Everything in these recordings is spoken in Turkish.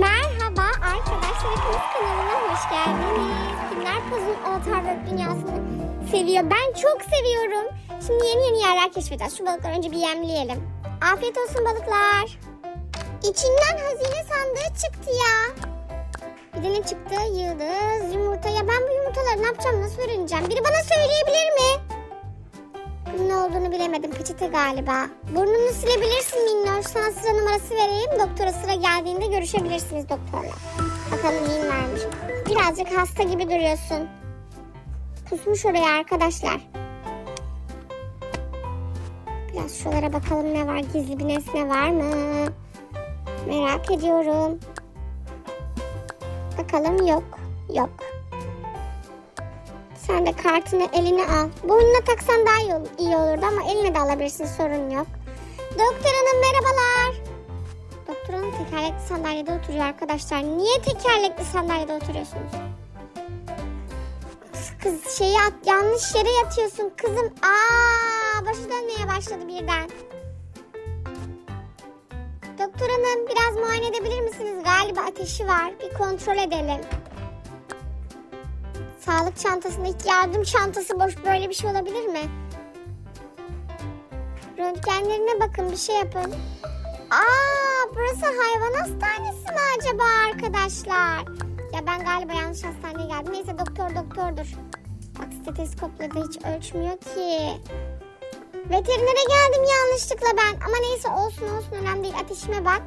Merhaba arkadaşlar hepiniz kanalına hoş geldiniz. Kimler Puzzle Avatar World dünyasını seviyor? Ben çok seviyorum. Şimdi yeni yeni yerler keşfedeceğiz. Şu balıkları önce bir yemleyelim. Afiyet olsun balıklar. İçinden hazine sandığı çıktı ya. Bir de ne çıktı? Yıldız, yumurta. Ya ben bu yumurtaları ne yapacağım, nasıl öğreneceğim? Biri bana söyleyebilir mi? Ne olduğunu bilemedim. Peçete galiba. Burnunu silebilirsin Minnoş. Sana sıra numarası vereyim. Doktora sıra geldiğinde görüşebilirsiniz doktorla. Bakalım neyin varmış. Birazcık hasta gibi duruyorsun. Kusmuş oraya arkadaşlar. Biraz şuralara bakalım ne var. Gizli bir nesne var mı? Merak ediyorum. Bakalım yok. Yok. Sen de kartını eline al. Boynuna taksan daha iyi, ol- iyi olurdu ama eline de alabilirsin sorun yok. Doktor hanım merhabalar. Doktor hanım tekerlekli sandalyede oturuyor arkadaşlar. Niye tekerlekli sandalyede oturuyorsunuz? Kız şeyi at, yanlış yere yatıyorsun kızım. Aa, başı dönmeye başladı birden. Doktor hanım biraz muayene edebilir misiniz? Galiba ateşi var. Bir kontrol edelim. Sağlık çantasında hiç yardım çantası boş böyle bir şey olabilir mi? Röntgenlerine bakın bir şey yapın. Aa burası hayvan hastanesi mi acaba arkadaşlar? Ya ben galiba yanlış hastaneye geldim. Neyse doktor doktordur. Bak steteskopla da hiç ölçmüyor ki. Veterinere geldim yanlışlıkla ben. Ama neyse olsun olsun önemli değil. Ateşime bak.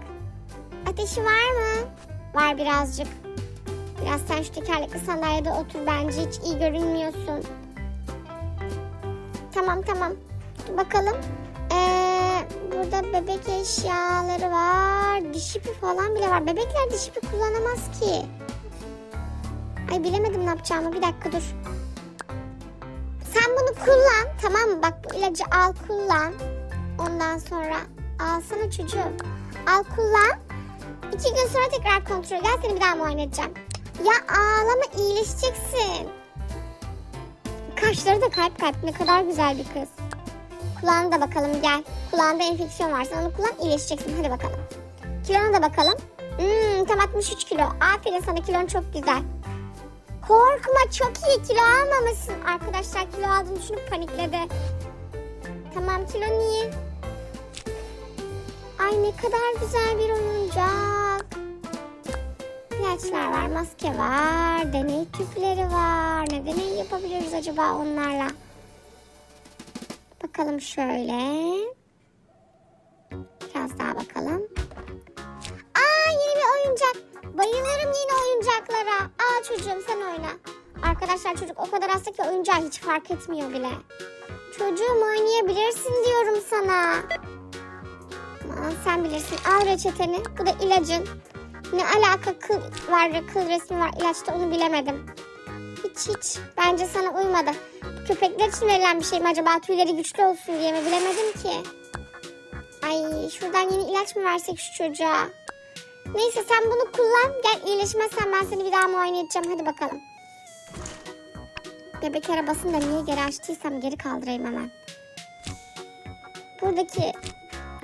Ateşi var mı? Var birazcık. Biraz şu tekerlekli sandalyede otur bence hiç iyi görünmüyorsun. Tamam tamam. Dur bakalım. Ee, burada bebek eşyaları var. Diş ipi falan bile var. Bebekler diş ipi kullanamaz ki. Ay bilemedim ne yapacağımı. Bir dakika dur. Sen bunu kullan. Tamam mı? Bak bu ilacı al kullan. Ondan sonra alsana çocuğum. Al kullan. İki gün sonra tekrar kontrol gel seni bir daha muayene edeceğim. Ya ağlama iyileşeceksin. Kaşları da kalp kalp ne kadar güzel bir kız. Kulağına da bakalım gel. Kulağında enfeksiyon varsa onu kullan iyileşeceksin hadi bakalım. Kilona da bakalım. Hmm, tam 63 kilo. Aferin sana kilon çok güzel. Korkma çok iyi kilo almamışsın. Arkadaşlar kilo aldığını düşünüp panikledi. Tamam kilon iyi. Ay ne kadar güzel bir oyuncak. İlaçlar var, maske var, deney tüpleri var. Ne deney yapabiliriz acaba onlarla? Bakalım şöyle. Biraz daha bakalım. Aa yeni bir oyuncak. Bayılırım yeni oyuncaklara. Aa çocuğum sen oyna. Arkadaşlar çocuk o kadar hasta ki oyuncağı hiç fark etmiyor bile. Çocuğum oynayabilirsin diyorum sana. Aman sen bilirsin. Al reçeteni. Bu da ilacın. Ne alaka kıl var, kıl resmi var ilaçta onu bilemedim. Hiç hiç. Bence sana uymadı. Köpekler için verilen bir şey mi acaba? Tüyleri güçlü olsun diye mi bilemedim ki. Ay şuradan yeni ilaç mı versek şu çocuğa? Neyse sen bunu kullan. Gel iyileşmezsen ben seni bir daha muayene edeceğim. Hadi bakalım. Bebek arabasını da niye geri açtıysam geri kaldırayım hemen. Buradaki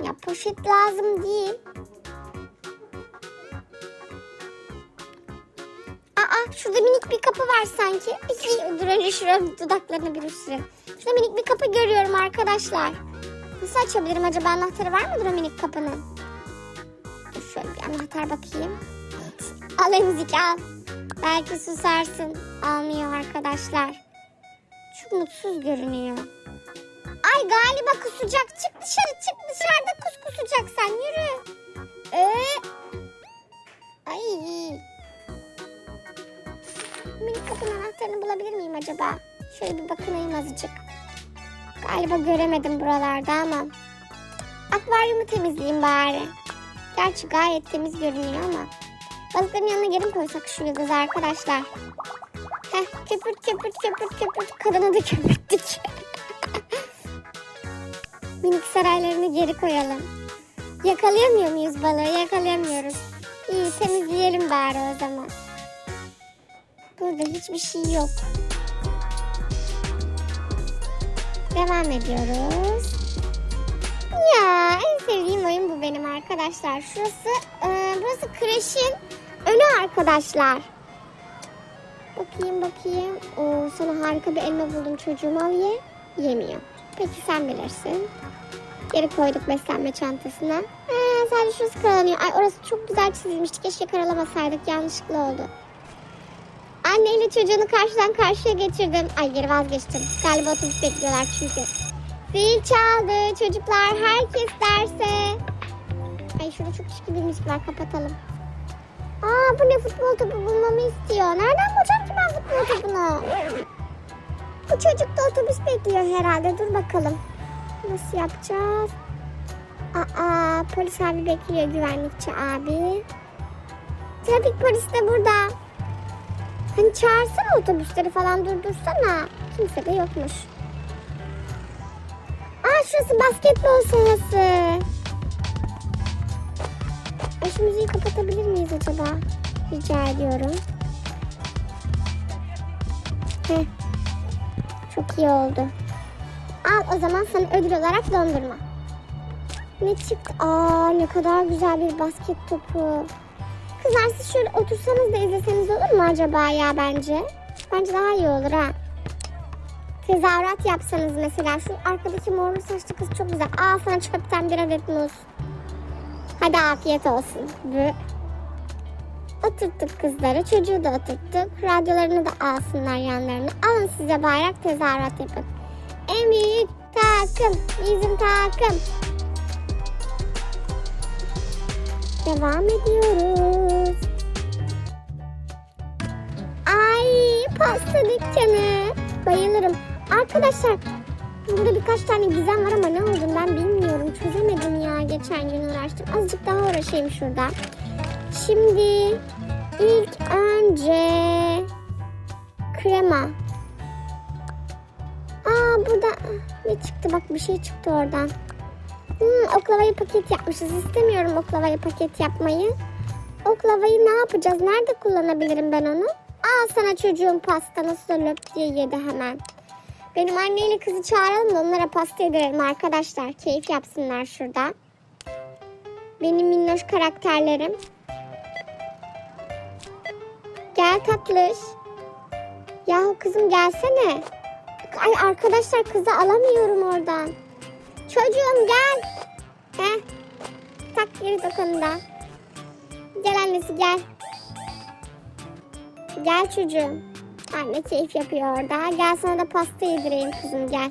ya poşet lazım değil. Şurada minik bir kapı var sanki. Dur önce şuranın dudaklarına bir ısırayım. Şurada minik bir kapı görüyorum arkadaşlar. Nasıl açabilirim acaba anahtarı var mıdır o minik kapının? Dur şöyle bir anahtar bakayım. Al emzik al. Belki susarsın. Almıyor arkadaşlar. Çok mutsuz görünüyor. Ay galiba kusacak. Çık dışarı çık dışarıda kus kusacak sen yürü. Ee? Ay. Minik kapının anahtarını bulabilir miyim acaba? Şöyle bir bakınayım azıcık. Galiba göremedim buralarda ama. Akvaryumu temizleyeyim bari. Gerçi gayet temiz görünüyor ama. Balıkların yanına geri koysak şu yıldızı arkadaşlar? Heh köpürt köpürt köpürt köpürt. Kadını da köpürttük. Minik saraylarını geri koyalım. Yakalayamıyor muyuz balığı? Yakalayamıyoruz. İyi temizleyelim bari o zaman. Burada hiçbir şey yok. Devam ediyoruz. Ya en sevdiğim oyun bu benim arkadaşlar. Şurası e, burası kreşin önü arkadaşlar. Bakayım bakayım. Oo, sana harika bir elma buldum çocuğum al ye. Yemiyor. Peki sen bilirsin. Geri koyduk beslenme çantasına. Ha, sadece şurası karalanıyor. Ay orası çok güzel çizilmişti. Keşke karalamasaydık. Yanlışlıkla oldu. Anneyle çocuğunu karşıdan karşıya geçirdim. Ay geri vazgeçtim. Galiba otobüs bekliyorlar çünkü. Zil çaldı çocuklar. Herkes derse. Ay şurada çok şık bir müzik var. Kapatalım. Aa bu ne futbol topu bulmamı istiyor. Nereden bulacağım ki ben futbol topunu? Bu çocuk da otobüs bekliyor herhalde. Dur bakalım. Nasıl yapacağız? Aa polis abi bekliyor güvenlikçi abi. Trafik polisi de burada. Hani çağırsana otobüsleri falan durdursana. Kimse de yokmuş. Aa şurası basketbol sahası. Ay şu müziği kapatabilir miyiz acaba? Rica ediyorum. Heh. Çok iyi oldu. Al o zaman sana ödül olarak dondurma. Ne çıktı? Aa ne kadar güzel bir basket topu. Kızlar siz şöyle otursanız da izleseniz olur mu acaba ya bence? Bence daha iyi olur ha. Tezahürat yapsanız mesela. Şu arkadaki morlu saçlı kız çok güzel. Al sana çöpten bir adet muz. Hadi afiyet olsun. Bı. Oturttuk kızları. Çocuğu da oturttuk. Radyolarını da alsınlar yanlarına. Alın size bayrak tezahürat yapın. En büyük takım. Bizim takım. Devam ediyoruz. Ay pasta dükkanı. Bayılırım. Arkadaşlar burada birkaç tane gizem var ama ne oldu ben bilmiyorum. Çözemedim ya geçen gün uğraştım. Azıcık daha uğraşayım şurada. Şimdi ilk önce krema. Aa burada ne çıktı bak bir şey çıktı oradan. Hmm, oklavayı paket yapmışız. İstemiyorum oklavayı paket yapmayı. Oklavayı ne yapacağız? Nerede kullanabilirim ben onu? Al sana çocuğun pasta nasıl löp diye yedi hemen. Benim anneyle kızı çağıralım da onlara pasta yedirelim arkadaşlar. Keyif yapsınlar şurada. Benim minnoş karakterlerim. Gel tatlış. Yahu kızım gelsene. Ay arkadaşlar kızı alamıyorum oradan. Çocuğum gel. He. Tak geri dokunda. Gel annesi gel. Gel çocuğum. Anne keyif yapıyor orada. Gel sana da pasta yedireyim kızım gel.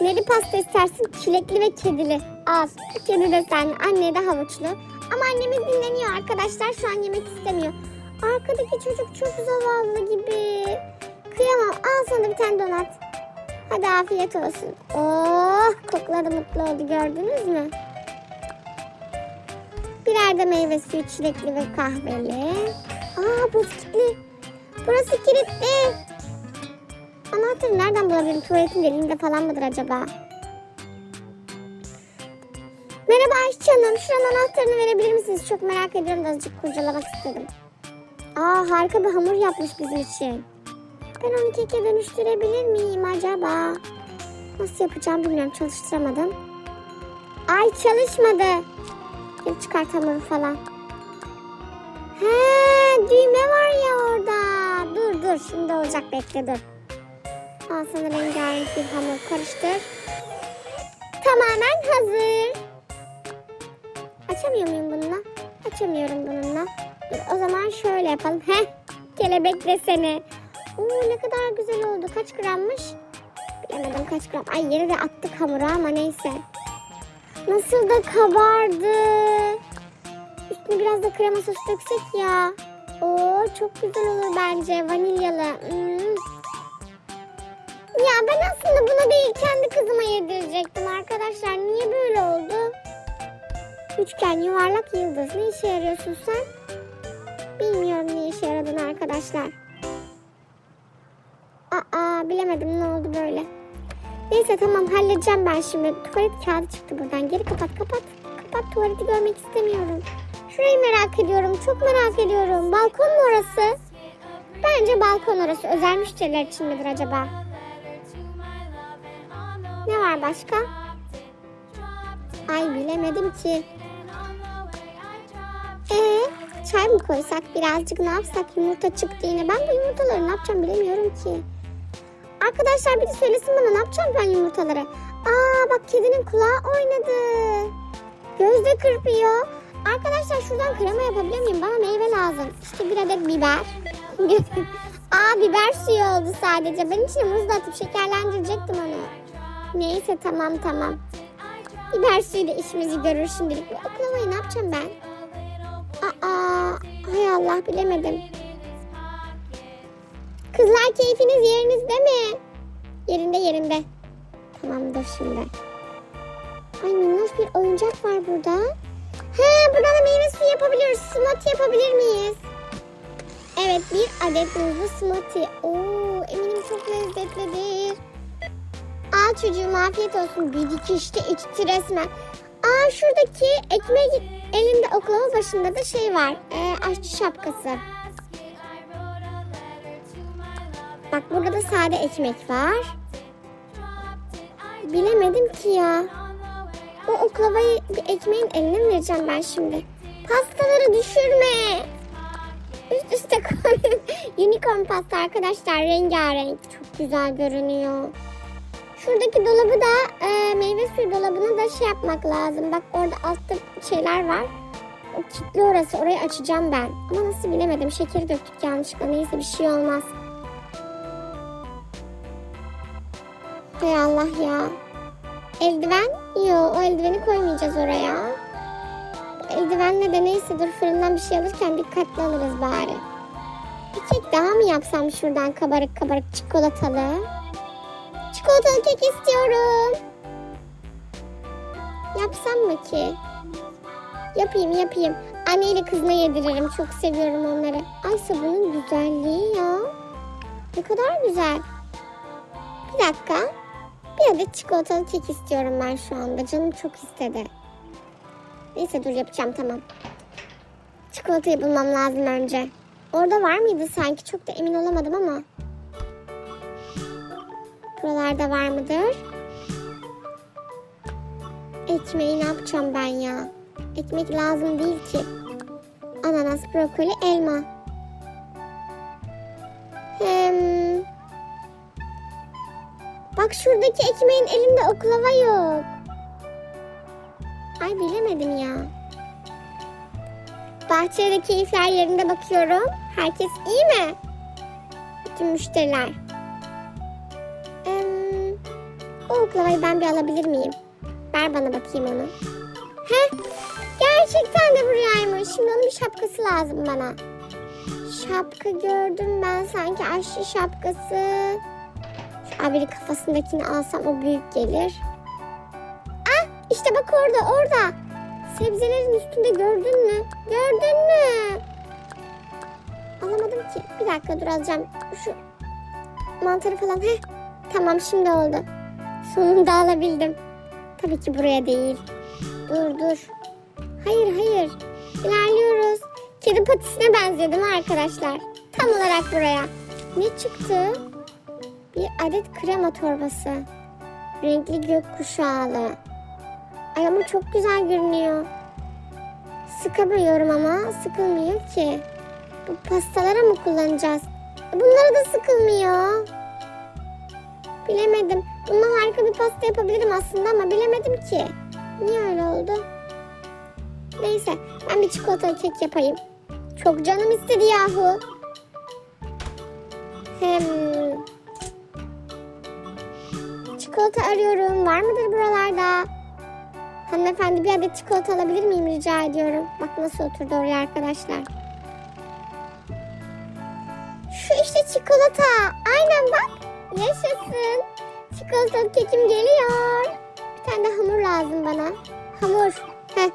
Neli pasta istersin? Çilekli ve kedili. Al. Kedi de sen. Anne de havuçlu. Ama annemiz dinleniyor arkadaşlar. Şu an yemek istemiyor. Arkadaki çocuk çok zavallı gibi. Kıyamam. Al sana bir tane donat. Hadi afiyet olsun. Oh kokladı mutlu oldu gördünüz mü? Birer de meyve suyu çilekli ve kahveli. Aa bu kilitli. Burası kilitli. Anahtarı nereden bulabilirim? Tuvaletin deliğinde falan mıdır acaba? Merhaba Ayşe Hanım. Şuranın anahtarını verebilir misiniz? Çok merak ediyorum da azıcık kurcalamak istedim. Aa harika bir hamur yapmış bizim için. Ben onu keke dönüştürebilir miyim acaba? Nasıl yapacağım bilmiyorum. Çalıştıramadım. Ay çalışmadı. Geri çıkart hamuru falan. He düğme var ya orada. Dur dur şimdi olacak bekle dur. Al sana rengarenk bir hamur karıştır. Tamamen hazır. Açamıyor muyum bununla? Açamıyorum bununla. Dur o zaman şöyle yapalım. Heh kelebek deseni. Oo ne kadar güzel oldu. Kaç grammış? Bilemedim kaç gram. Ay yere de attık hamuru ama neyse. Nasıl da kabardı. Üstüne biraz da krema sos döksek ya. Oo çok güzel olur bence vanilyalı. Hmm. Ya ben aslında bunu değil kendi kızıma yedirecektim arkadaşlar. Niye böyle oldu? Üçgen, yuvarlak, yıldız. Ne işe yarıyorsun sen? Bilmiyorum ne işe yaradığını arkadaşlar. Neyse tamam halledeceğim ben şimdi. Tuvalet kağıdı çıktı buradan. Geri kapat kapat. Kapat tuvaleti görmek istemiyorum. Şurayı merak ediyorum. Çok merak ediyorum. Balkon mu orası? Bence balkon orası. Özel müşteriler için midir acaba? Ne var başka? Ay bilemedim ki. Ee, çay mı koysak birazcık ne yapsak yumurta çıktı yine. Ben bu yumurtaları ne yapacağım bilemiyorum ki. Arkadaşlar bir de söylesin bana ne yapacağım ben yumurtaları. Aa bak kedinin kulağı oynadı. Gözde kırpıyor. Arkadaşlar şuradan krema yapabilir miyim? Bana meyve lazım. İşte bir adet biber. Aa biber suyu oldu sadece. Ben içine muz da atıp şekerlendirecektim onu. Neyse tamam tamam. Biber suyu da işimizi görür şimdilik. Bu oklamayı ne yapacağım ben? Aa, hay Allah bilemedim. Kızlar keyfiniz yerinizde mi? Yerinde yerinde. Tamamdır şimdi. Ay minnoş bir oyuncak var burada. He burada da meyve suyu yapabiliriz. Smoothie yapabilir miyiz? Evet bir adet muzlu smoothie. Oo eminim çok lezzetlidir. Al çocuğum afiyet olsun. Bir dikişte içti resmen. Aa şuradaki ekmek elinde oklava başında da şey var. Ee, aşçı şapkası. Bak burada da sade ekmek var. Bilemedim ki ya. O oklavayı bir ekmeğin eline mi vereceğim ben şimdi? Pastaları düşürme. Üst üste koy. Unicorn pasta arkadaşlar rengarenk. Çok güzel görünüyor. Şuradaki dolabı da e, meyve suyu dolabını da şey yapmak lazım. Bak orada altta şeyler var. O kilitli orası. Orayı açacağım ben. Ama nasıl bilemedim. Şekeri döktük yanlışlıkla. Neyse bir şey olmaz. Hay Allah ya. Eldiven? Yok o eldiveni koymayacağız oraya. Eldivenle de neyse dur fırından bir şey alırken dikkatli alırız bari. Bir kek daha mı yapsam şuradan kabarık kabarık çikolatalı? Çikolatalı kek istiyorum. Yapsam mı ki? Yapayım yapayım. Anne ile kızına yediririm. Çok seviyorum onları. Ay sabunun güzelliği ya. Ne kadar güzel. Bir dakika. Bir adet çikolatalı kek istiyorum ben şu anda. Canım çok istedi. Neyse dur yapacağım tamam. Çikolatayı bulmam lazım önce. Orada var mıydı sanki? Çok da emin olamadım ama. Buralarda var mıdır? Ekmeği ne yapacağım ben ya? Ekmek lazım değil ki. Ananas, brokoli, elma. Hem... Bak şuradaki ekmeğin elinde oklava yok. Ay bilemedim ya. Bahçede keyifler yerinde bakıyorum. Herkes iyi mi? Bütün müşteriler. Em, o oklavayı ben bir alabilir miyim? Ver bana bakayım onu. Heh, gerçekten de buraymış. Şimdi onun bir şapkası lazım bana. Şapka gördüm ben sanki aşçı şapkası. Abili kafasındakini alsam o büyük gelir. Ah işte bak orada orada. Sebzelerin üstünde gördün mü? Gördün mü? Alamadım ki. Bir dakika dur alacağım. Şu mantarı falan. Heh. Tamam şimdi oldu. Sonunda alabildim. Tabii ki buraya değil. Dur dur. Hayır hayır. İlerliyoruz. Kedi patisine mi arkadaşlar? Tam olarak buraya. Ne çıktı? Bir adet krema torbası. Renkli gökkuşağlı. Ay ama çok güzel görünüyor. Sıkamıyorum ama sıkılmıyor ki. Bu pastalara mı kullanacağız? Bunlara da sıkılmıyor. Bilemedim. Bununla harika bir pasta yapabilirim aslında ama bilemedim ki. Niye öyle oldu? Neyse ben bir çikolatalı kek yapayım. Çok canım istedi yahu. Hem çikolata arıyorum. Var mıdır buralarda? Hanımefendi bir adet çikolata alabilir miyim rica ediyorum. Bak nasıl oturdu oraya arkadaşlar. Şu işte çikolata. Aynen bak. Yaşasın. Çikolatalı kekim geliyor. Bir tane de hamur lazım bana. Hamur. Heh.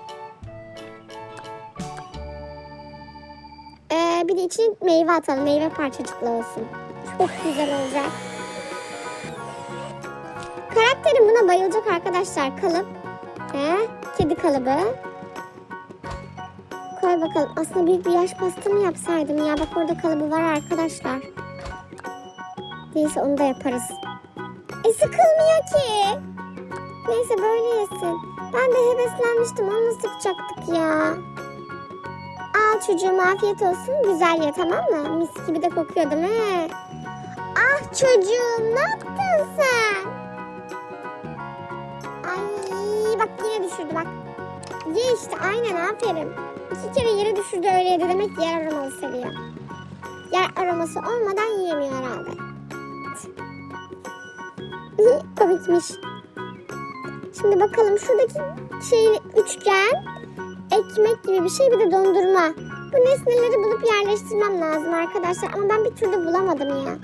Ee, bir de içine meyve atalım. Meyve parçacıklı olsun. Çok güzel olacak. Karakterim buna bayılacak arkadaşlar. Kalıp. He, kedi kalıbı. Koy bakalım. Aslında büyük bir yaş pasta mı yapsaydım ya? Bak orada kalıbı var arkadaşlar. Neyse onu da yaparız. E sıkılmıyor ki. Neyse böyle yesin. Ben de heveslenmiştim onu sıkacaktık ya. Al çocuğum afiyet olsun güzel ye tamam mı? Mis gibi de kokuyor değil mi? Ah çocuğum ne yaptın sen? Bak yine düşürdü bak. Ye işte aynen aferin. İki kere yere düşürdü öyle yedi demek ki yer aromalı seviyor. Yer aroması olmadan yiyemiyor herhalde. Komikmiş. Şimdi bakalım şuradaki şey üçgen ekmek gibi bir şey bir de dondurma. Bu nesneleri bulup yerleştirmem lazım arkadaşlar ama ben bir türlü bulamadım ya.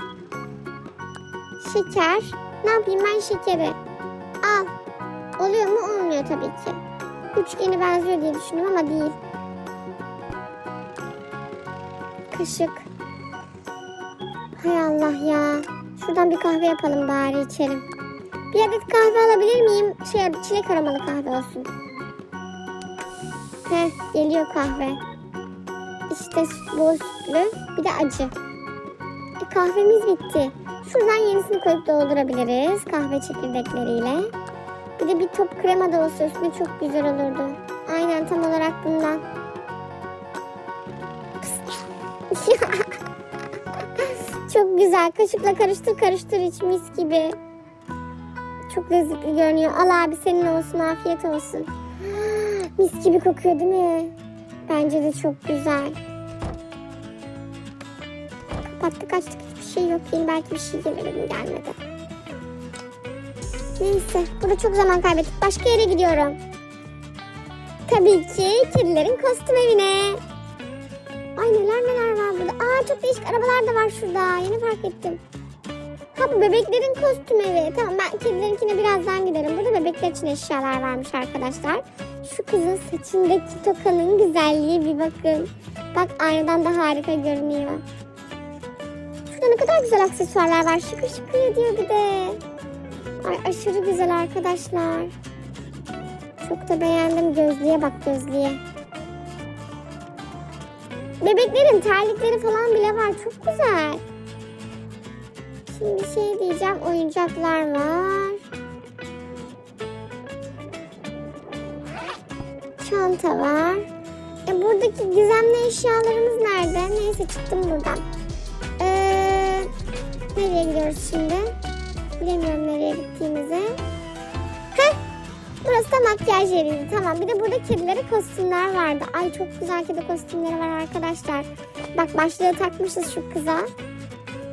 Şeker. Ne yapayım ben şekeri? Tabii ki. Üçgeni benziyor diye düşündüm ama değil. Kaşık. Hay Allah ya. Şuradan bir kahve yapalım bari içelim. Bir adet kahve alabilir miyim? Şey çilek aromalı kahve olsun. Heh geliyor kahve. İşte bol sütlü bir de acı. E, kahvemiz bitti. Şuradan yenisini koyup doldurabiliriz kahve çekirdekleriyle. Bir de bir top krema da olsa üstüne çok güzel olurdu. Aynen tam olarak bundan. çok güzel. Kaşıkla karıştır karıştır iç mis gibi. Çok lezzetli görünüyor. Al abi senin olsun afiyet olsun. Mis gibi kokuyor değil mi? Bence de çok güzel. Kapattık açtık hiçbir şey yok. Yeni belki bir şey gelir mi gelmedi. Neyse burada çok zaman kaybettik. Başka yere gidiyorum. Tabii ki kedilerin kostüm evine. Ay neler neler var burada. Aa çok değişik arabalar da var şurada. Yeni fark ettim. Ha bu bebeklerin kostüm evi. Tamam ben kedilerinkine birazdan giderim. Burada bebekler için eşyalar varmış arkadaşlar. Şu kızın saçındaki tokanın güzelliği bir bakın. Bak aynadan da harika görünüyor. Şurada ne kadar güzel aksesuarlar var. Şıkır şıkır ediyor bir de. Ay aşırı güzel arkadaşlar. Çok da beğendim. Gözlüğe bak gözlüğe. Bebeklerin terlikleri falan bile var. Çok güzel. Şimdi şey diyeceğim. Oyuncaklar var. Çanta var. E buradaki gizemli eşyalarımız nerede? Neyse çıktım buradan. Ee, nereye gidiyoruz şimdi? Bilemiyorum nereye gittiğimizi. Heh, burası da makyaj yeriydi. Tamam bir de burada kedilere kostümler vardı. Ay çok güzel kedi kostümleri var arkadaşlar. Bak başlığı takmışız şu kıza.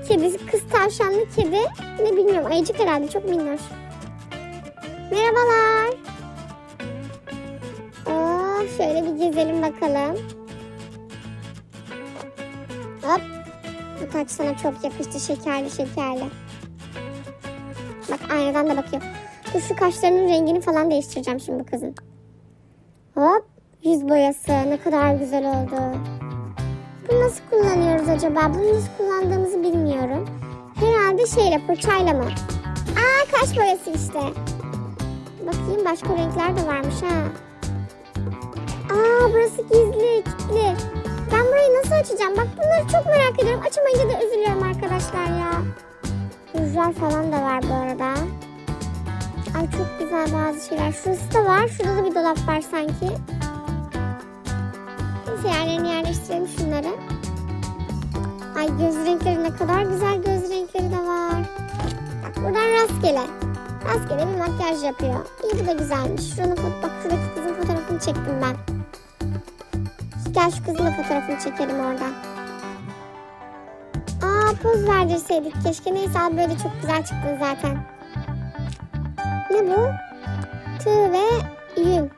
Kedi, kız tavşanlı kedi. Ne bilmiyorum ayıcık herhalde çok minnoş. Merhabalar. Oo, şöyle bir gezelim bakalım. Hop. Bu taç sana çok yakıştı şekerli şekerli. Aynadan da bakıyor. Dur şu kaşlarının rengini falan değiştireceğim şimdi bu kızın. Hop. Yüz boyası ne kadar güzel oldu. Bunu nasıl kullanıyoruz acaba? Bunu nasıl kullandığımızı bilmiyorum. Herhalde şeyle fırçayla mı? Aa kaş boyası işte. Bakayım başka renkler de varmış ha. Aa burası gizli, kilitli. Ben burayı nasıl açacağım? Bak bunları çok merak ediyorum. Açamayınca da üzülüyorum arkadaşlar ya. Rujlar falan da var bu arada. Ay çok güzel bazı şeyler. Şurası da var. Şurada da bir dolap var sanki. Neyse yerlerini yerleştirelim şunları. Ay göz renkleri ne kadar güzel göz renkleri de var. Bak buradan rastgele. Rastgele bir makyaj yapıyor. İyi bu da güzelmiş. Fot bak şuradaki kızın fotoğrafını çektim ben. Gel şu kızın da fotoğrafını çekelim oradan. Aa poz verdirseydik keşke. Neyse abi böyle çok güzel çıktın zaten. Ne bu? Tığ ve yün.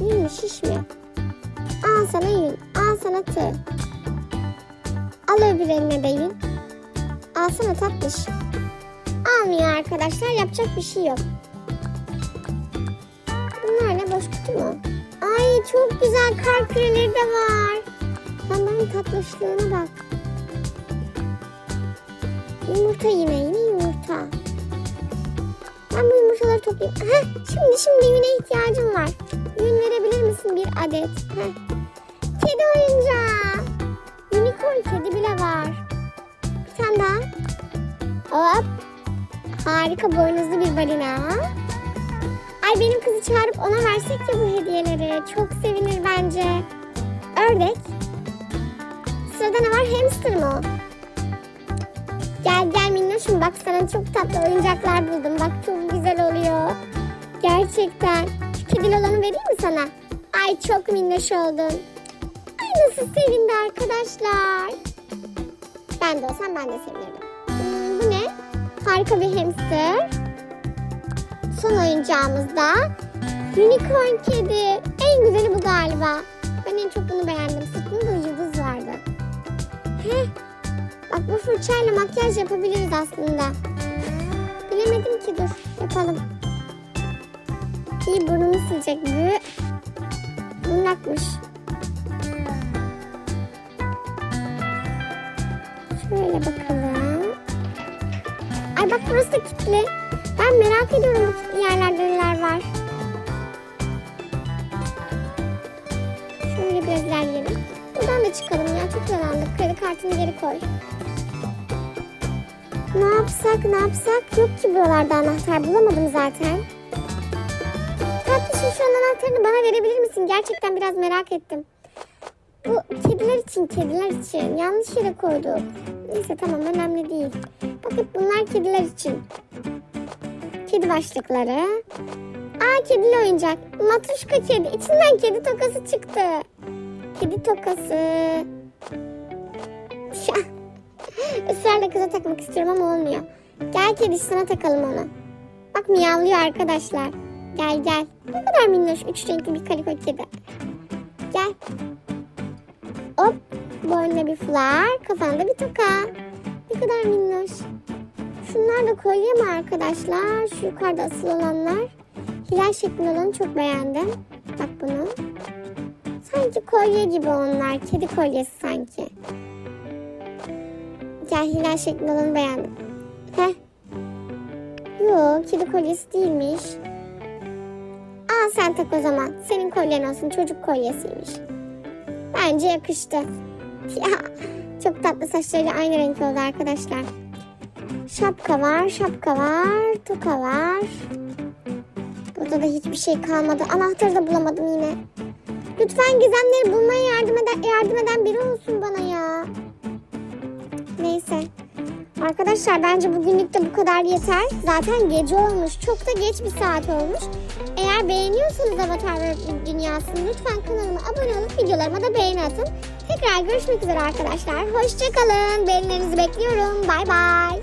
Yün mü şiş mi? Al sana yün. Al sana tığ. Al öbür eline de yün. Al sana tatlış. Almıyor arkadaşlar. Yapacak bir şey yok. Bunlar ne boş kutu mu? Ay çok güzel kar küreleri de var. Onların tatlışlığına bak. Yumurta yine yumurta. Ben bu yumurtaları toplayayım. Heh, şimdi şimdi yüne ihtiyacım var. Yün verebilir misin bir adet? Heh. Kedi oyuncağı. Unicorn kedi bile var. Bir tane daha. Hop. Harika boynuzlu bir balina. Ay benim kızı çağırıp ona versek ya bu hediyeleri. Çok sevinir bence. Ördek. Sırada ne var? Hamster mı? Gel gel minnoşum bak sana çok tatlı oyuncaklar buldum. Bak çok güzel oluyor. Gerçekten. Şu kedili olanı vereyim mi sana? Ay çok minnoş oldun. Ay nasıl sevindi arkadaşlar. Ben de olsam ben de sevinirdim. Hmm, bu ne? Harika bir hamster. Son oyuncağımız da unicorn kedi. En güzeli bu galiba. Ben en çok bunu beğendim. Sırtında da yıldız vardı. Heh. Bak bu fırçayla makyaj yapabiliriz aslında. Bilemedim ki dur yapalım. İyi burnumu silecek bu. Bunlakmış. Şöyle bakalım. Ay bak burası da kilitli. Ben merak ediyorum bu kilitli yerlerde neler var. Şöyle biraz ilerleyelim. Buradan da çıkalım ya. Çok dolandık. Kredi kartını geri koy. Ne yapsak ne yapsak? Yok ki buralarda anahtar. Bulamadım zaten. Tatlışım şu anahtarını bana verebilir misin? Gerçekten biraz merak ettim. Bu kediler için, kediler için. Yanlış yere koyduk. Neyse tamam önemli değil. Bakın bunlar kediler için. Kedi başlıkları. Aa kedili oyuncak. Matruşka kedi. İçinden kedi tokası çıktı. Kedi tokası. Ya. Israrla kıza takmak istiyorum ama olmuyor. Gel kedi sana takalım onu. Bak miyavlıyor arkadaşlar. Gel gel. Ne kadar minnoş. Üç renkli bir kaliko kedi. Gel. Hop. Boynuna bir fular. Kafanda bir toka. Ne kadar minnoş. Şunlar da kolye mi arkadaşlar? Şu yukarıda asıl olanlar. Hilal şeklinde olanı çok beğendim. Bak bunu. Sanki kolye gibi onlar. Kedi kolyesi sanki. Gel hilal şeklinde olanı beğendim. Heh. Yok kedi kolyesi değilmiş. Al sen tak o zaman. Senin kolyen olsun çocuk kolyesiymiş. Bence yakıştı. Ya çok tatlı saçlarıyla aynı renk oldu arkadaşlar. Şapka var, şapka var, toka var. Burada da hiçbir şey kalmadı. Anahtarı da bulamadım yine. Lütfen gizemleri bulmaya yardım eden, yardım eden biri olsun neyse. Arkadaşlar bence bugünlük de bu kadar yeter. Zaten gece olmuş. Çok da geç bir saat olmuş. Eğer beğeniyorsanız Avatar Dünyası'nı lütfen kanalıma abone olup videolarıma da beğeni atın. Tekrar görüşmek üzere arkadaşlar. Hoşçakalın. Beğenilerinizi bekliyorum. Bay bay.